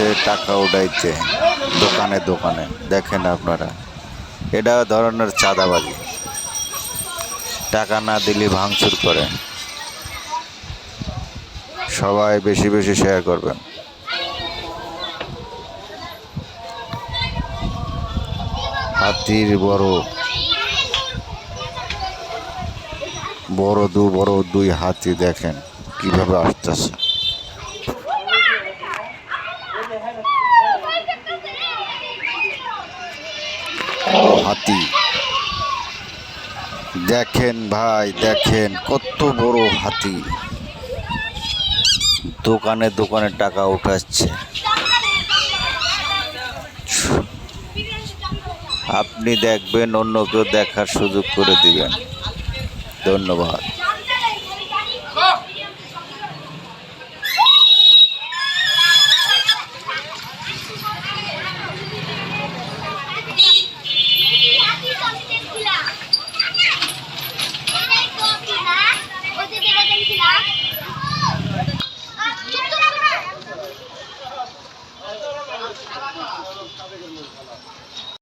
আসছে টাকা উঠাইতে দোকানে দোকানে। দেখেন আপনারা, এটা ধরনের চাঁদাবাজি। টাকা না দিলে ভাঙচুর করে। সবাই বেশি বেশি শেয়ার করবেন। হাতির বড় বড় দু, বড় দুই হাতি দেখেন কীভাবে আসতেছে। হাতি। দেখেন ভাই, দেখেন কত বড় হাতি। দোকানে দোকানে টাকা উঠাচ্ছে। আপনি দেখবেন অন্য কেউ দেখার সুযোগ করে দিবেন। ধন্যবাদ। সাবেকের মূল খেলা